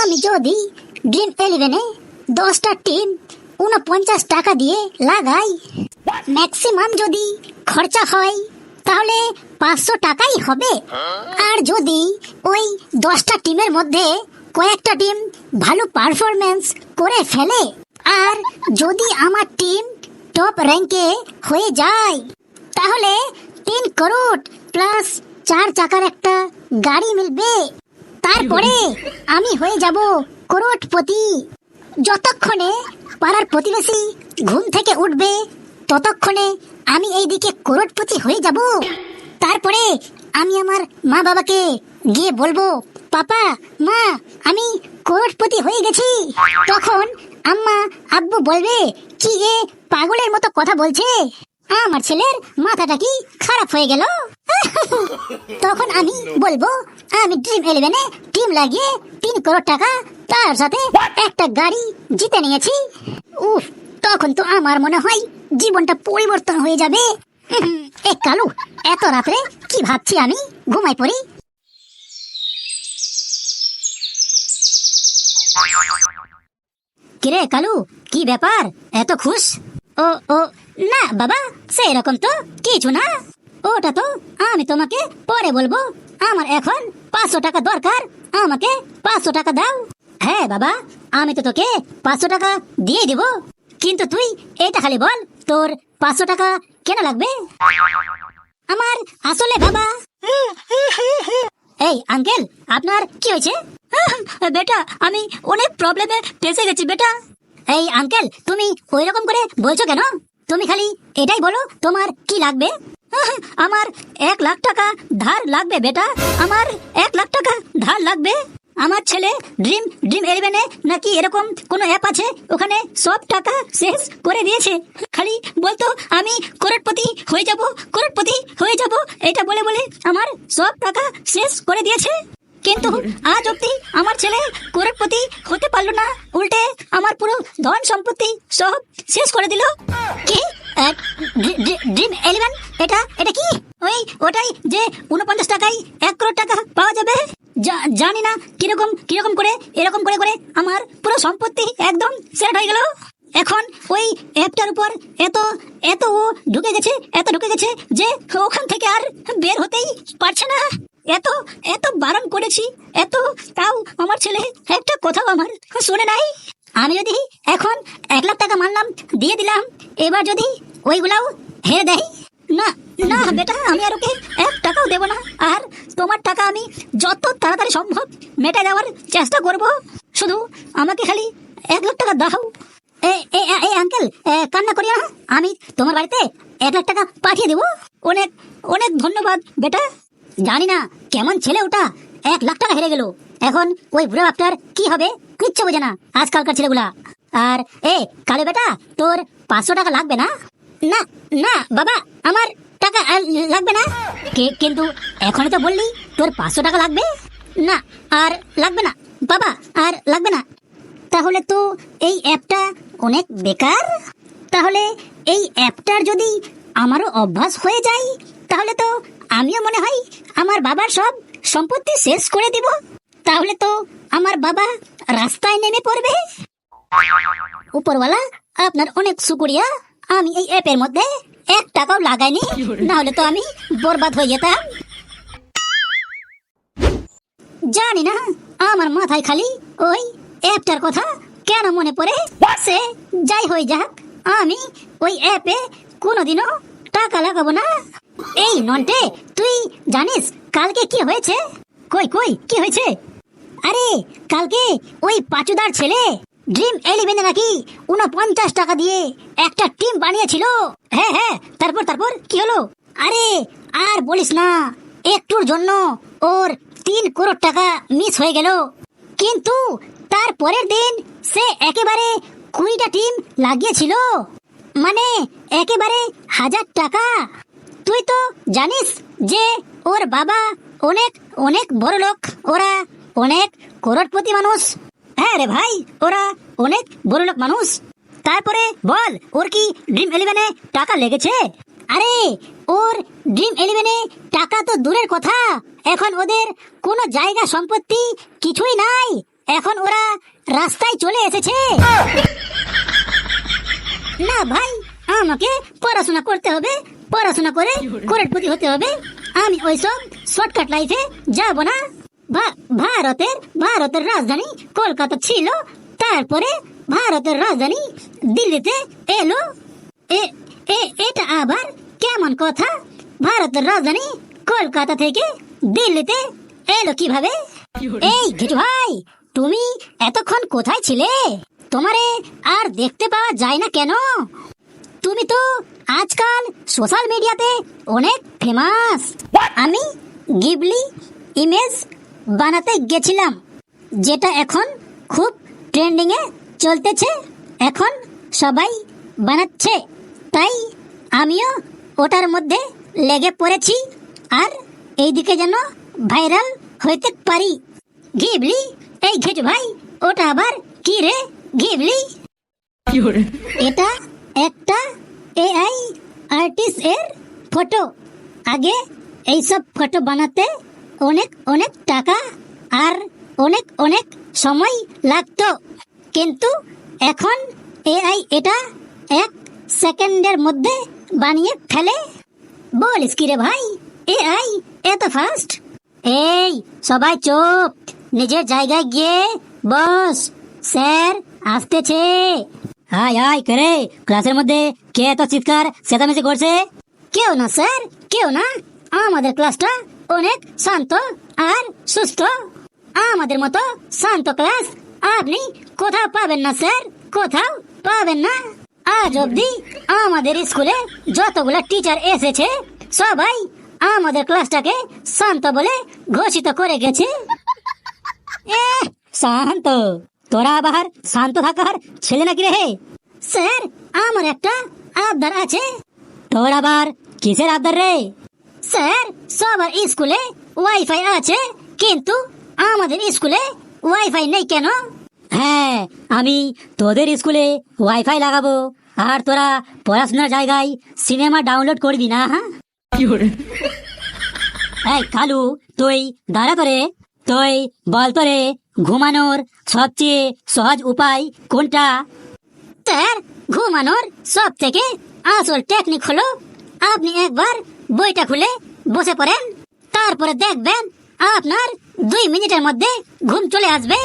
আমি যদি ড্রিম ইলেভেনে দশটা টিম উনপঞ্চাশ টাকা দিয়ে লাগাই, ম্যাক্সিমাম যদি খরচা হয়, তাহলে পাঁচশো টাকাই হবে। আর যদি ওই দশটা টিমের মধ্যে কয়েকটা টিম ভালো পারফরমেন্স করে ফেলে, আর যদি আমার টিম টপ র্যাঙ্কে হয়ে যায়, তাহলে তিন করোড় প্লাস চার চাকার একটা গাড়ি মিলবে। তারপরে আমি হয়ে যাব করোড়পতি যতক্ষণে পাড়ার প্রতিবেশী ঘুম থেকে উঠবে ততক্ষণে আমি এইদিকে করোড়পতি হয়ে যাব। তারপরে আমি আমার মা বাবাকে গিয়ে বলব পাপা মা আমি করোড়পতি হয়ে গেছি। তখন আম্মা আব্বু বলবে কি এ পাগলের মতো কথা বলছে? আমার ছেলের মাথাটা কি খারাপ হয়ে গেল? তখন আমি বলব আমি ড্রিম ইলেভেনে টিম লাগিয়ে তিন করোড় টাকা তার সাথে একটা গাড়ি জিতে নিয়েছি। উফ তখন তো আমার মনে হয় জীবনটা পরিবর্তন হয়ে যাবে। হুম, এ কালু এত রাত্রে কি ভাবছি আমি? ঘুমাই পড়ি। কিরে কালু কি ব্যাপার? এত খুশ? ও ও না বাবা সেরকম তো কিছু না। ওটা তো আমি তোমাকে পরে বলব। আমার এখন পাঁচশো টাকা দরকার। আমাকে পাঁচশো টাকা দাও। হ্যাঁ বাবা আমি তো তোকে পাঁচশো টাকা দিয়ে দিব। কিন্তু তুই এটা খালি বল তোর পাঁচশো টাকা কেন লাগবে? আমার আসলে বাবা। এই আঙ্কেল আপনার কি হয়েছে? বেটা আমি অনেক প্রবলেমে ফেসে গেছি বেটা। এই আঙ্কেল তুমি ওই রকম করে বলছো কেন? তুমি খালি এটাই বলো, তোমার কি লাগবে? আমার এক লাখ টাকা ধার লাগবে, বেটা। আমার এক লাখ টাকা ধার লাগবে। আমার ছেলে ড্রিম ড্রিম ইলেভেনে নাকি এরকম কোনো অ্যাপ আছে? ওখানে সব টাকা শেষ করে দিয়েছে। খালি বলতো, আমি করোড়পতি হয়ে যাব, করোড়পতি হয়ে যাব। এটা বলে বলে আমার সব টাকা শেষ করে দিয়েছে। কিন্তু আজ অব্দি আমার ছেলে করোড়পতি হতে পারল না। উল্টে আমার পুরো ধন সম্পত্তি সব শেষ করে দিল। কি? ড্রিম ইলেভেন এটা এটা কি? ওই ওটাই যে উনপঞ্চাশ টাকায় এক করোড় টাকা পাওয়া যাবে? জানি না কীরকম কীরকম করে এরকম করে করে আমার পুরো সম্পত্তি একদম সেট হয়ে গেল। এখন ওই অ্যাপটার উপর এত এত ও ঢুকে গেছে এত ঢুকে গেছে যে ওখান থেকে আর বের হতেই পারছে না। এত করেছি এত, তাও আমার ছেলে একটা কথাও আমার শুনে নাই। আমি যদি এখন এক লাখ টাকা মানলাম, দিয়ে দিলাম, এবার যদি ওইগুলাও হেরে দেয়, না না, বেটা, আমি আর ওকে এক টাকাও দেবো না। আর তোমার টাকা আমি যত তাড়াতাড়ি সম্ভব মেটে দেওয়ার চেষ্টা করব। শুধু আমাকে খালি এক লাখ টাকা দাও। এ এ, এ- এ, আঙ্কেল কান্না করিও না। আমি তোমার বাড়িতে এক লাখ টাকা পাঠিয়ে দেবো। অনেক অনেক ধন্যবাদ, বেটা। জানি না কেমন ছেলে ওটা এক লাখ টাকা হেরে গেল। এখন ওই বুড়ো বাপটার কি হবে? কিচ্ছু বোঝে না আজকালকার ছেলেগুলা। আর, এ, কালো বেটা, তোর পাঁচশো টাকা লাগবে না? না না, বাবা, আমার টাকা লাগবে না। কে- কিন্তু এখনই তো বললি, তোর পাঁচশো টাকা লাগবে? না, আর লাগবে না। বাবা, আর লাগবে না। তাহলে তো এই অ্যাপটা অনেক বেকার। তাহলে এই অ্যাপটার যদি আমারও অভ্যাস হয়ে যায়, তাহলে তো আমিও মনে হয় আমার বাবার সব সম্পত্তি শেষ করে দিব। তাহলে তো আমার বাবা রাস্তায় নেমে পড়বে। উপরওয়ালা, আপনার অনেক শুকুরিয়া। আমি এই অ্যাপের মধ্যে এক টাকাও লাগাইনি। না হলে তো আমি বরবাদ হয়ে যেতাম। জানি না, আমার মাথায় খালি ওই অ্যাপটার কথা কেন মনে পড়ে। সে যাই হয়ে যাক, আমি ওই অ্যাপে কোনোদিনও টাকা লাগাবো না। এই নন্টে, তুই জানিস কালকে কি হয়েছে? কই কই, কি হয়েছে? আরে, কালকে ওই পাচুদার ছেলে, ড্রিম ইলেভেনে নাকি উনপঞ্চাশ টাকা দিয়ে একটা টিম বানিয়েছিল। হ্যাঁ হ্যাঁ তারপর তারপর, কি হলো? আরে, আর বলিস না, একটুর জন্য ওর তিন করোড় টাকা মিস হয়ে গেল। কিন্তু তার পরের দিন সে একেবারে কুড়িটা টিম লাগিয়েছিল। মানে একেবারে হাজার টাকা। তুই তো জানিস যে ওর বাবা অনেক অনেক বড় লোক। ওরা অনেক করোড়পতি মানুষ। হ্যাঁ রে ভাই ওরা অনেক বড় লোক মানুষ। তারপরে বল ওর কি ড্রিম ইলেভেনে টাকা লেগেছে? আরে ওর ড্রিম ইলেভেনে টাকা তো দূরের কথা। এখন ওদের কোনো জায়গা সম্পত্তি কিছুই নাই। এখন ওরা রাস্তায় চলে এসেছে। না ভাই আমাকে পড়াশোনা করতে হবে। পড়াশোনা করে কোরটপতি হতে হবে। আমি ওইসব শর্টকাট লাইফে যাব না। ভারতের ভারতের রাজধানী কলকাতা ছিল। তারপরে ভারতের রাজধানী দিল্লিতে এলো। এটা আবার কেমন কথা? ভারতের রাজধানী কলকাতা থেকে দিল্লিতে এলো কীভাবে? এই ঘিটু ভাই, তুমি এতক্ষণ কোথায় ছিলে? তোমারে আর দেখতে পাওয়া যায় না কেন? সোশ্যাল মিডিয়াতে অনেক ফেমাস আমি গিবলি ইমেজ বানাতে গেছিলাম যেটা এখন খুব ট্রেন্ডিং এ চলতেছে এখন সবাই বানাচ্ছে। তাই আমিও ওটার মধ্যে লেগে পড়েছি আর এইদিকে যেন ভাইরাল হইতে পারি। গিবলি এই ঘেটু ভাই ওটা আবার কি রে গিবলি? এটা একটা এআই আর্টিস্ট এর ফটো আগে এইসব ফটো বানাতে অনেক অনেক টাকা আর অনেক অনেক সময় লাগতো। কিন্তু এখন এআই এটা এক সেকেন্ডের মধ্যে বানিয়ে ফেলে। বলিস কি রে ভাই? এআই এত ফাস্ট এই, সবাই চুপ। নিজের জায়গায় গিয়ে বস। স্যার, আসতেছে। আয় আয়, করে। ক্লাসের মধ্যে কে এত চিৎকার, চেঁচামেচি করছে? কেউ না, স্যার, কেউ না। আমাদের ক্লাসটা অনেক শান্ত আর সুস্থ। আমাদের মতো শান্ত ক্লাস আপনি কোথাও পাবেন না, স্যার, কোথাও পাবেন না। আজ অবধি আমাদের স্কুলে যতগুলো টিচার এসেছে, সবাই আমাদের ক্লাসটাকে শান্ত বলে ঘোষিত করে গেছে। শান্ত। তোরা আবার শান্ত থাকার ছেলে নাকি রে স্যার আমার একটা আবদার আছে। তোর আবার কিসের আবদার রে? স্যার সবার স্কুলে ওয়াইফাই আছে কিন্তু আমাদের স্কুলে ওয়াইফাই নেই কেন? হ্যাঁ আমি তোদের স্কুলে ওয়াইফাই লাগাবো আর তোরা পড়াশোনার জায়গায় সিনেমা ডাউনলোড করবি না হ্যাঁ? এই কালু তুই দাঁড়া করে তুই বল তোরে ঘুমানোর সবচেয়ে সহজ উপায় কোনটা? স্যার, ঘুমানোর সব থেকে আসল টেকনিক হলো আপনি একবার বইটা খুলে বসে পড়েন, তারপরে দেখবেন আপনার দুই মিনিটের মধ্যে ঘুম চলে আসবে।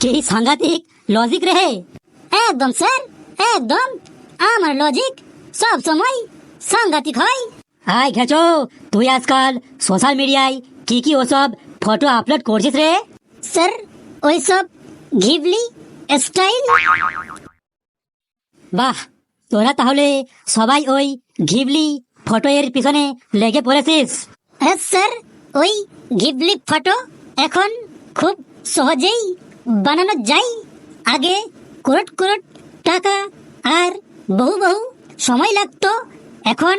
কি সাংঘাতিক লজিক রে একদম স্যার, একদম। আমার লজিক সব সময় সাংঘাতিক হয়। হাই ঘেচো তুই আজকাল সোশ্যাল মিডিয়ায় কি কি ওসব ফটো আপলোড করছিস রে? স্যার ওইসব ঘিবলি স্টাইল? বাহ তোরা তাহলে সবাই ওই ঘিবলি ফটো এর পিছনে লেগে পড়েছিস? হ্যাঁ স্যার ওই ঘিবলি ফটো এখন খুব সহজেই বানানো যায়। আগে কোরট কোরট টাকা আর বহু বহু সময় লাগতো। এখন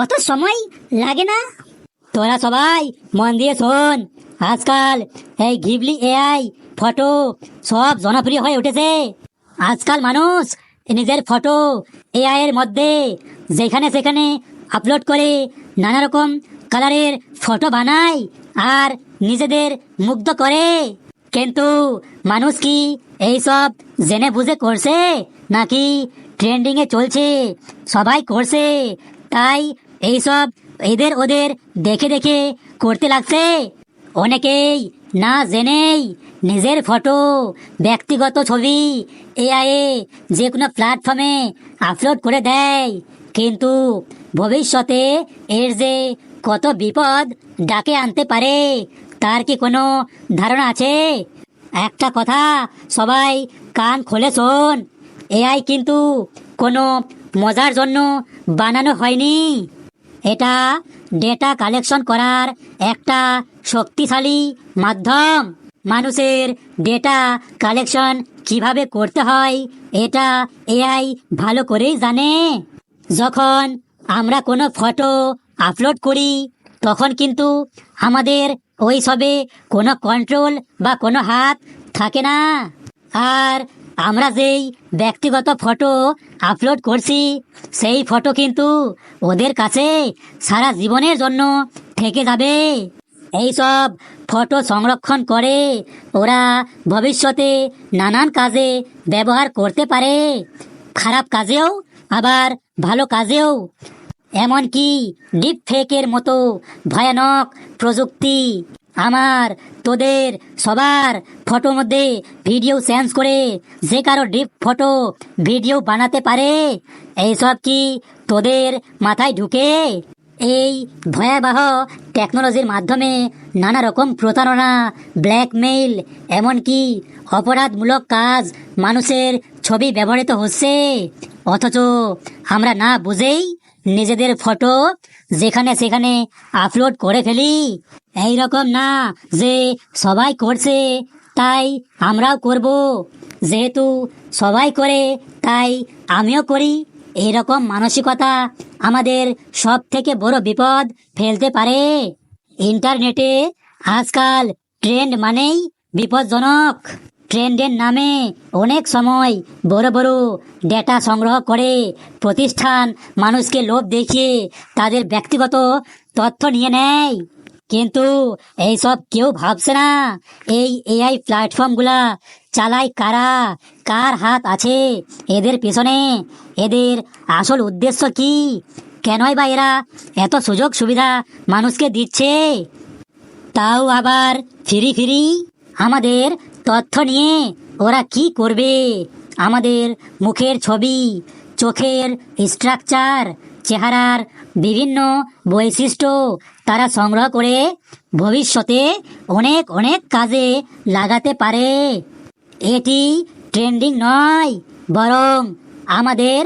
অত সময় লাগে না। তোরা সবাই মন দিয়ে শোন। আজকাল এই ঘিবলি এআই ফটো সব জনপ্রিয় হয়ে উঠেছে। আজকাল মানুষ নিজের ফটো এআই এর মধ্যে যেখানে সেখানে আপলোড করে নানা রকম কালারের ফটো বানায় আর নিজেদের মুগ্ধ করে। কিন্তু মানুষ কি এইসব জেনে বুঝে করছে নাকি ট্রেন্ডিং এ চলছে? সবাই করছে। তাই এইসব এদের ওদের দেখে দেখে করতে লাগছে। অনেকেই না জেনেই নিজের ফটো, ব্যক্তিগত ছবি এআই যে কোনো প্ল্যাটফর্মে আপলোড করে দেয়। কিন্তু ভবিষ্যতে এর যে কত বিপদ ডাকে আনতে পারে, তার কি কোনো ধারণা আছে? একটা কথা সবাই কান খোলে শোন, এআই কিন্তু কোনো মজার জন্য বানানো হয়নি। এটা ডেটা কালেকশন করার একটা শক্তিশালী মাধ্যম। মানুষের ডেটা কালেকশন কীভাবে করতে হয়, এটা এআই ভালো করেই জানে। যখন আমরা কোনো ফটো আপলোড করি, তখন কিন্তু আমাদের ওই সবে কোনো কন্ট্রোল বা কোনো হাত থাকে না। আর আমরা যেই ব্যক্তিগত ফটো আপলোড করছি, সেই ফটো কিন্তু ওদের কাছে সারা জীবনের জন্য থেকে যাবে। এইসব ফটো সংরক্ষণ করে ওরা ভবিষ্যতে নানান কাজে ব্যবহার করতে পারে। খারাপ কাজেও, আবার ভালো কাজেও। এমনকি ডিপ ফেকের মতো ভয়ানক প্রযুক্তি। আমার, তোদের, সবার ফটো মধ্যে ভিডিও চেঞ্জ করে যে কারও ডিপ ফটো ভিডিও বানাতে পারে। এইসব কি তোদের মাথায় ঢুকে? এই ভয়াবহ টেকনোলজির মাধ্যমে নানা রকম প্রতারণা ব্ল্যাকমেইল এমনকি অপরাধমূলক কাজ মানুষের ছবি ব্যবহৃত হচ্ছে। অথচ আমরা না বুঝেই নিজেদের ফটো যেখানে সেখানে আপলোড করে ফেলি। এই রকম না যে সবাই করছে, তাই আমরাও করব। যেহেতু সবাই করে, তাই আমিও করি। এরকম মানসিকতা আমাদের সব থেকে বড় বিপদ ফেলতে পারে। ইন্টারনেটে আজকাল ট্রেন্ড মানেই বিপজ্জনক। ট্রেন্ডের নামে অনেক সময় বড় বড় ডেটা সংগ্রহ করে প্রতিষ্ঠান মানুষকে লোভ দেখিয়ে তাদের ব্যক্তিগত তথ্য নিয়ে নেয়। কিন্তু এইসব কেউ ভাবছে না। এই এআই প্ল্যাটফর্মগুলা চালায় কারা? কার হাত আছে? এদের পিছনে এদের আসল উদ্দেশ্য কি? কেনই বা এরা এত সুযোগ সুবিধা মানুষকে দিচ্ছে? তাও আবার ফিরি ফিরি আমাদের তথ্য নিয়ে ওরা কি করবে? আমাদের মুখের ছবি, চোখের স্ট্রাকচার, চেহারার বিভিন্ন বৈশিষ্ট্য তারা সংগ্রহ করে ভবিষ্যতে অনেক অনেক কাজে লাগাতে পারে। এটি ট্রেন্ডিং নয়, বরং আমাদের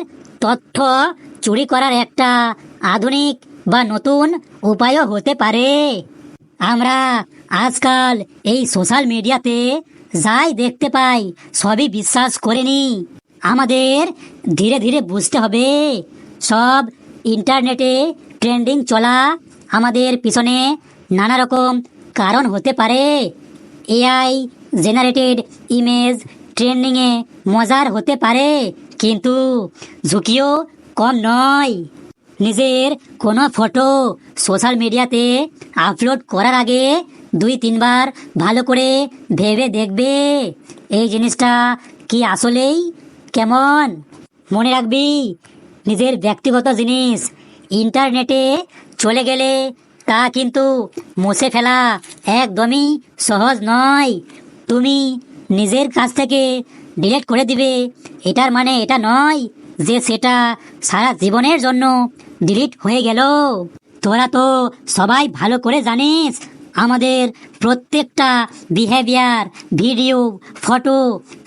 তথ্য চুরি করার একটা আধুনিক বা নতুন উপায়ও হতে পারে। আমরা আজকাল এই সোশ্যাল মিডিয়াতে যাই দেখতে পাই, সবই বিশ্বাস করে করিনি আমাদের ধীরে ধীরে বুঝতে হবে, সব ইন্টারনেটে ট্রেন্ডিং চলা আমাদের পিছনে নানা রকম কারণ হতে পারে। এআই জেনারেটেড ইমেজ ট্রেন্ডিংয়ে মজার হতে পারে, কিন্তু ঝুঁকিও কম নয়। নিজের কোনো ফটো সোশ্যাল মিডিয়াতে আপলোড করার আগে দুই তিনবার ভালো করে ভেবে দেখবে। এই জিনিসটা কি আসলেই? কেমন? মনে রাখবি, নিজের ব্যক্তিগত জিনিস ইন্টারনেটে চলে গেলে তা কিন্তু মুছে ফেলা একদমই সহজ নয়। তুমি নিজের কাছ থেকে ডিলিট করে দিবে। এটার মানে এটা নয় যে সেটা সারা জীবনের জন্য ডিলিট হয়ে গেল। তোরা তো সবাই ভালো করে জানিস আমাদের প্রত্যেকটা বিহেভিয়ার ভিডিও ফটো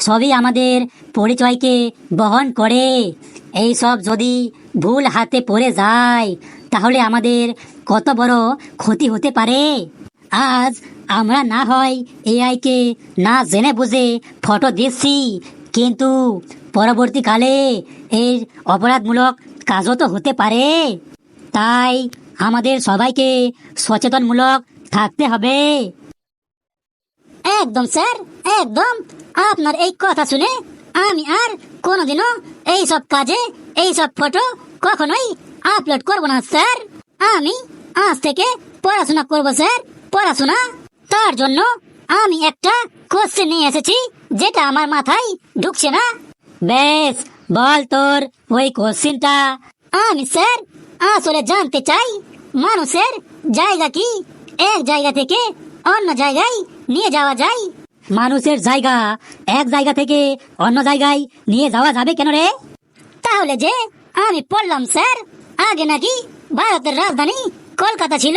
সবই আমাদের পরিচয়কে বহন করে। এই সব যদি ভুল হাতে পড়ে যায়, তাহলে আমাদের কত বড় ক্ষতি হতে পারে। আজ আমরা না হয় এআইকে না জেনে বুঝে ফটো দিচ্ছি, কিন্তু পরবর্তীকালে এই অপরাধমূলক কাজও তো হতে পারে। তাই আমাদের সবাইকে সচেতনমূলক থাকতে হবে। একদম, স্যার, একদম। আপনার এই কথা শুনে আমি আর কোনোদিনও এই সব কাজে এই সব ফটো কখনোই আপলোড করব না, স্যার। আমি আজ থেকে পড়াশোনা করব, স্যার, পড়াশোনা। তার জন্য আমি একটা কোশ্চেন নিয়ে এসেছি, যেটা আমার মাথায় ঢুকছে না। বেশ, বল তোর ওই কোশ্চেনটা আমি, স্যার, আসলে জানতে চাই, মানুষের জায়গা কি? এক জায়গা থেকে অন্য জায়গায় নিয়ে যাওয়া যায়। মানুষের জায়গা এক জায়গা থেকে অন্য জায়গায় নিয়ে যাওয়া যাবে কেন রে? তাহলে যে আমি পড়লাম স্যার আগে নাকি ভারতের রাজধানী কলকাতা ছিল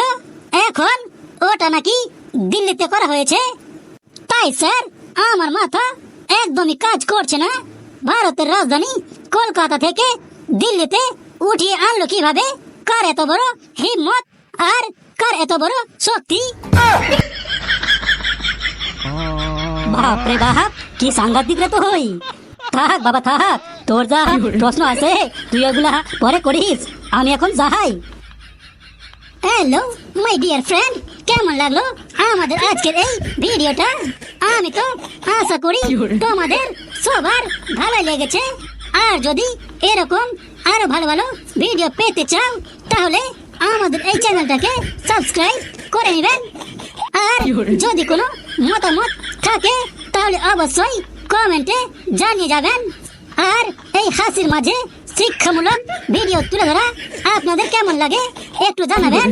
এখন ওটা নাকি দিল্লিতে করা হয়েছে। তাই স্যার আমার মাথা একদমই কাজ করছে না। ভারতের রাজধানী কলকাতা থেকে দিল্লিতে উঠিয়ে আনলো কীভাবে? কার এত বড় হিম্মত? আর কার এত বড়? শক্তি বাপরে বাপ কি সাংঘাতিক রে তো হই থাক বাবা থাক। তোর যা প্রশ্ন আছে তুই ওগুলা পরে করিস। আমি এখন যাই। হ্যালো মাই ডিয়ার ফ্রেন্ড কেমন লাগল আমাদের আজকের এই ভিডিওটা? আমি তো আশা করি তোমাদের সবার ভালো লেগেছে। আর যদি এরকম আরও ভালো ভালো ভিডিও পেতে চাও তাহলে আমাদের এই চ্যানেলটাকে সাবস্ক্রাইব করে নেবেন। আর যদি কোনো মতামত থাকে, তাহলে অবশ্যই কমেন্টে জানিয়ে যাবেন। আর এই হাসির মাঝে শিক্ষামূলক ভিডিও তুলে ধরা আপনাদের কেমন লাগে একটু জানাবেন।